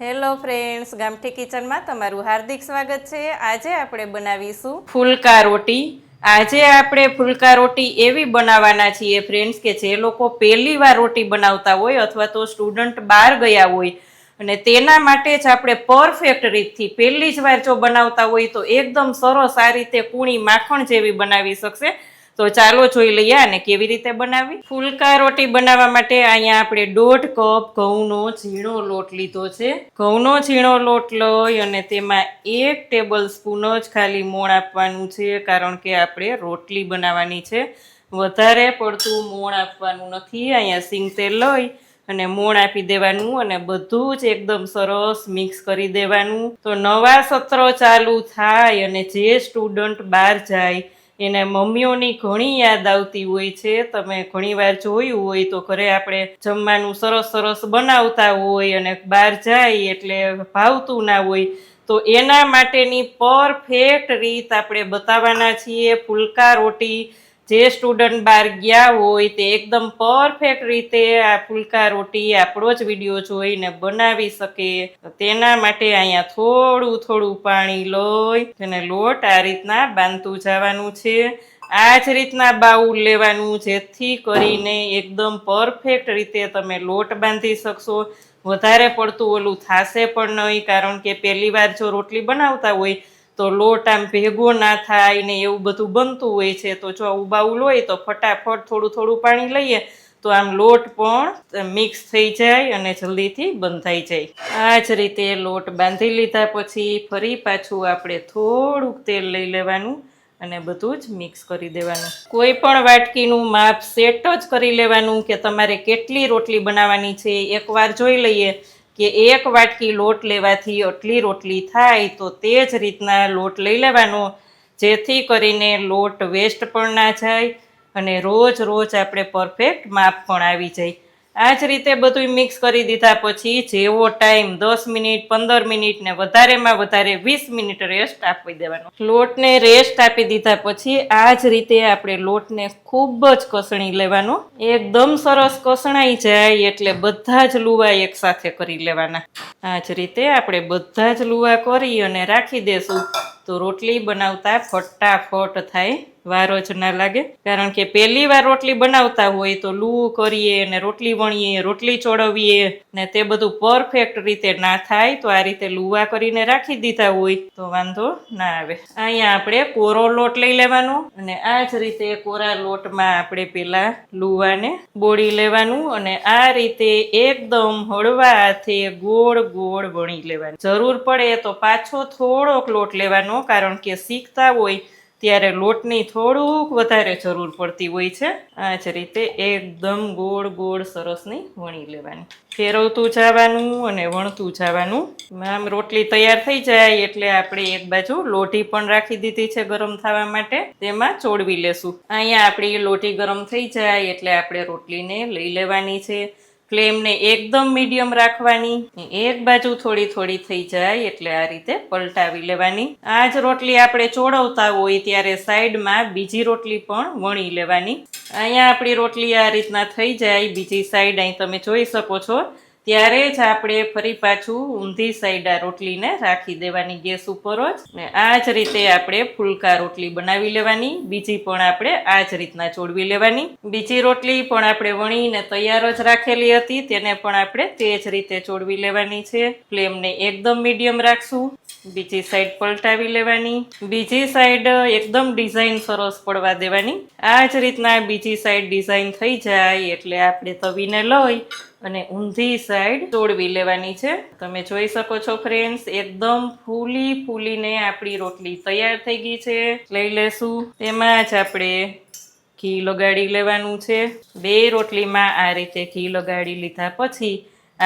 Hello friends, ગામઠી કિચનમાં તમારું હાર્દિક સ્વાગત છે. આજે આપણે બનાવીશું ફુલકા રોટી. આજે આપણે ફુલકા રોટી એવી બનાવવાના છીએ ફ્રેન્ડ્સ કે જે લોકો પહેલી વાર રોટી બનાવતા હોય અથવા તો સ્ટુડન્ટ બહાર ગયા હોય. અને તેના માટે જ આપણે પરફેક્ટ રીતથી પહેલી જ વાર જો બનાવતા હોય તો એકદમ સરસ આ રીતે કૂણી માખણ જેવી બનાવી શકશે. તો ચાલો જોઈ લઈએ અને કેવી રીતે બનાવવી. ફુલકા રોટી બનાવવા માટે અહીંયા આપણે દોઢ કપ ઘઉંનો ઝીણો લોટ લીધો છે. ઘઉંનો ઝીણો લોટ લઈ અને તેમાં એક ટેબલ સ્પૂન જ ખાલી મોણ આપવાનું છે, કારણ કે આપણે રોટલી બનાવવાની છે. વધારે પડતું મોણ આપવાનું નથી, અહીંયા સિંગ તેલ લઈ અને મોણ આપી દેવાનું અને બધું જ એકદમ સરસ મિક્સ કરી દેવાનું. તો નવા સત્રો ચાલુ થાય અને જે સ્ટુડન્ટ બહાર જાય એને મમ્મીઓની ઘણી યાદ આવતી હોય છે. તમે ઘણીવાર જોયું હોય તો ઘરે આપણે જમવાનું સરસ સરસ બનાવતા હોય અને બહાર જાય એટલે ભાવતું ના હોય. તો એના માટેની પરફેક્ટ રીત આપણે બતાવવાના છીએ. ફુલકા રોટી જે સ્ટુડન્ટ બહાર ગયા હોય તે એકદમ પરફેક્ટ રીતે આ ફુલકા રોટી, આપણો જ વીડિયો જોઈને બનાવી શકે. તેના માટે અહીંયા થોડું થોડું પાણી લઈ અને લોટ આ રીતના બાંધતું જવાનું છે. આ જ રીતના બાઉલ લેવાનું, જેથી કરીને એકદમ પરફેક્ટ રીતે તમે લોટ બાંધી શકશો. વધારે પડતું ઓલું થાશે પણ નહીં, કારણ કે પહેલી વાર જો રોટલી બનાવતા હોય તો લોટ આમ ભેગો ના થાય ને એવું બધું બનતું હોય છે, તો જો આવું બાઉલ હોય તો ફટાફટ થોડું થોડું પાણી લઈએ, તો આમ લોટ પણ મિક્સ થઈ જાય અને જલ્દીથી બંધાઈ જાય. આ જ રીતે લોટ બાંધી લીધા પછી ફરી પાછું આપણે થોડુંક તેલ લઈ લેવાનું અને બધું જ મિક્સ કરી દેવાનું. કોઈ પણ વાટકીનું માપ સેટ જ કરી લેવાનું કે તમારે કેટલી રોટલી બનાવવાની છે એકવાર જોઈ લઈએ. કે એક વાટકી લોટ લેવાથી આટલી રોટલી થાય, તો તે જ રીતના લોટ લઈ લેવાનો, જેથી કરીને લોટ વેસ્ટ પણ ના જાય અને રોજ રોજ આપણે પરફેક્ટ માપ પણ આવી જાય. આ જ રીતે બધું મિક્સ કરી દીધા પછી જેવો ટાઈમ દસ મિનિટ, પંદર મિનિટ ને વધારેમાં વધારે વીસ મિનિટ રેસ્ટ આપી દેવાનો. લોટને રેસ્ટ આપી દીધા પછી આ જ રીતે આપણે લોટને ખૂબ જ કસણી લેવાનો. એકદમ સરસ કસણાઈ જાય એટલે બધા જ લુવા એકસાથે કરી લેવાના. આ જ રીતે આપણે બધા જ લુવા કરી અને રાખી દેશું. તો રોટલી બનાવતા ફટાફટ થાય, વારો જ ના લાગે. કારણ કે પહેલી વાર રોટલી બનાવતા હોય તો લૂ કરીએ ને રોટલી વણીએ, રોટલી ચોળવીએ ને તે બધું પરફેક્ટ રીતે ના થાય તો આ રીતે લુવા કરીને રાખી દીધા હોય તો વાંધો ના આવે. અહીંયા આપણે કોરો લોટ લઈ લેવાનો અને આ જ રીતે કોરા લોટમાં આપણે પેલા લુવાને બોળી લેવાનું અને આ રીતે એકદમ હળવા હાથે ગોળ ગોળ વણી લેવાનું. જરૂર પડે તો પાછો થોડોક લોટ લેવાનો. કારણ કે શીખતા હોય ત્યારે લોટની થોડુંક વધારે જરૂર પડતી હોય છે. આ જ રીતે એકદમ ગોળ ગોળ સરસની વણી લેવાની. ફેરવતું જવાનું અને વણતું જવાનું. આમ રોટલી તૈયાર થઈ જાય એટલે આપણે એક બાજુ લોટી પણ રાખી દીધી છે ગરમ થવા માટે. તેમાં ચોડવી લેશું. અહીંયા આપણી લોટી ગરમ થઈ જાય એટલે આપણે રોટલીને લઈ લેવાની છે. ફ્લેમને એકદમ મીડિયમ રાખવાની. એક બાજુ થોડી થોડી થઈ જાય એટલે આ રીતે પલટાવી લેવાની. આ જ રોટલી આપણે ચોળવતા હોય ત્યારે સાઈડમાં બીજી રોટલી પણ વણી લેવાની. અહીંયા આપણી રોટલી આ રીતના થઈ જાય. બીજી સાઈડ અહીં તમે જોઈ શકો છો. ત્યારે જ આપણે ફરી પાછું ઊંધી સાઈડ રોટલીને રાખી દેવાની ગેસ ઉપર જ. ને આ જ રીતે આપણે ફૂલકા રોટલી બનાવી લેવાની. બીજી પણ આપણે આ જ રીતના ચોડવી લેવાની. બીજી રોટલી પણ આપણે વણીને તૈયાર જ રાખેલી હતી. તેને પણ આપણે તે જ રીતે ચોડવી લેવાની છે. ફ્લેમને એકદમ મીડિયમ રાખશું. બીજી સાઈડ પલટાવી લેવાની. બીજી સાઈડ એકદમ ડિઝાઇન સરસ પડવા દેવાની. આ જ રીતના બીજી સાઈડ ડિઝાઇન થઈ જાય એટલે આપણે તવીને લઈ અને ઊંધી સાઈડ તોડવી લેવાની છે. તમે જોઈ શકો છો ફ્રેન્ડ્સ એકદમ ફૂલી ફૂલીને આપણી રોટલી તૈયાર થઈ ગઈ છે. લઈ લેશું. તેમાં જ આપણે ઘી લગાડી લેવાનું છે. બે રોટલીમાં આ રીતે ઘી લગાડી લીધા પછી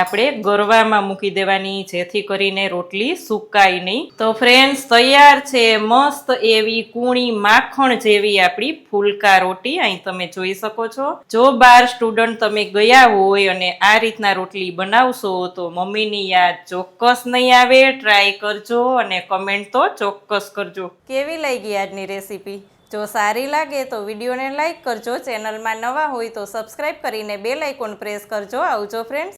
આપણે ગરવામાં મૂકી દેવાની, જેથી કરીને રોટલી સુકાય નહીં. તો ફ્રેન્ડ્સ તૈયાર છે, મસ્ત એવી કૂણી માખણ જેવી આપણી ફૂલકા રોટી. અહીં તમે જોઈ શકો છો. જો બાર સ્ટુડન્ટ તમે ગયા હોય અને આ રીતના રોટલી બનાવશો, તો મમ્મીની યાદ ચોક્કસ નહીં આવે. ટ્રાય કરજો અને કમેન્ટ તો ચોક્કસ કરજો. કેવી લાગી આજની રેસીપી જો સારી લાગે તો વિડીયોને લાઈક કરજો. ચેનલમાં નવા હોય તો સબસ્ક્રાઈબ કરીને બેલ આઇકોન પ્રેસ કરજો. આવજો ફ્રેન્ડ્સ